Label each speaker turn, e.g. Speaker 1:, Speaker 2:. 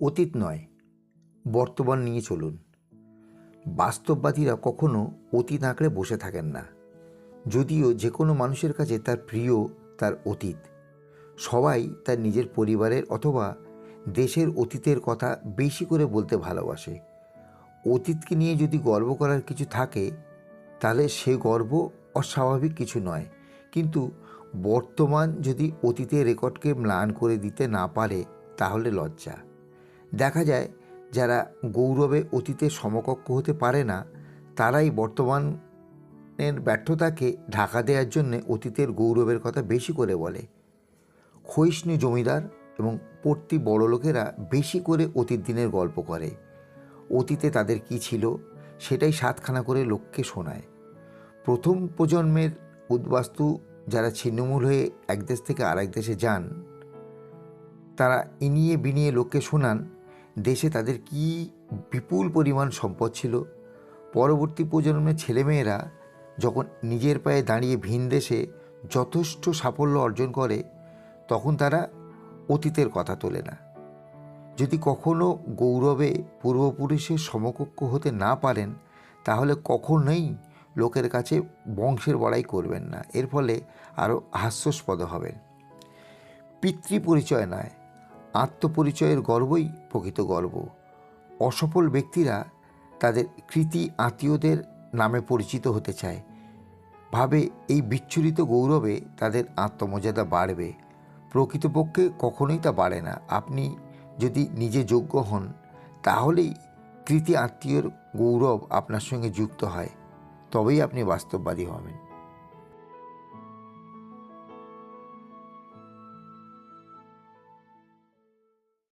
Speaker 1: অতীত নয়, বর্তমান নিয়ে চলুন। বাস্তববাদীরা কখনো অতীত আঁকড়ে বসে থাকেন না। যদিও যে কোনো মানুষের কাছে তার প্রিয় তার অতীত। সবাই তার নিজের পরিবারের অথবা দেশের অতীতের কথা বেশি করে বলতে ভালোবাসে। অতীতকে নিয়ে যদি গর্ব করার কিছু থাকে, তাহলে সে গর্ব অস্বাভাবিক কিছু নয়। কিন্তু বর্তমান যদি অতীতের রেকর্ডকে ম্লান করে দিতে না পারে, তাহলে লজ্জা। দেখা যায় যারা গৌরবে অতীতের সমকক্ষ হতে পারে না, তারাই বর্তমানের ব্যর্থতাকে ঢাকা দেওয়ার জন্য অতীতের গৌরবের কথা বেশি করে বলে। ক্ষয়িষ্ণু জমিদার এবং পড়তি বড় লোকেরা বেশি করে অতীত দিনের গল্প করে। অতীতে তাদের কি ছিল, সেটাই সাতখানা করে লোককে শোনায়। প্রথম প্রজন্মের উদ্বাস্তু যারা ছিন্নমূল হয়ে এক দেশ থেকে আরেক দেশে যান, তারা ইনিয়ে বিনিয়ে লোককে শোনান দেশে তাদের কি বিপুল পরিমাণ সম্পদ ছিল? পরবর্তী প্রজন্মের ছেলেমেয়েরা যখন নিজের পায়ে দাঁড়িয়ে ভিন দেশে যথেষ্ট সাফল্য অর্জন করে, তখন তারা অতীতের কথা তোলে না। যদি কখনো গৌরবে পূর্বপুরুষের সমকক্ষ হতে না পারেন, তাহলে কখনোই লোকের কাছে বংশের বড়াই করবেন না। এর ফলে আরও হাস্যস্পদ হবেন। পিতৃপরিচয় নয় আত্মপরিচয়ের গর্বই প্রকৃত গর্ব। অসফল ব্যক্তিরা তাদের কৃতি আত্মীয়দের নামে পরিচিত হতে চায়। ভাবে এই বিচ্ছুরিত গৌরবে তাদের আত্মমর্যাদা বাড়বে। প্রকৃতপক্ষে কখনোই তা বাড়ে না। আপনি যদি নিজে যোগ্য হন, তাহলেই কৃতি আত্মীয়র গৌরব আপনার সঙ্গে যুক্ত হয়। তবেই আপনি বাস্তববাদী হবেন।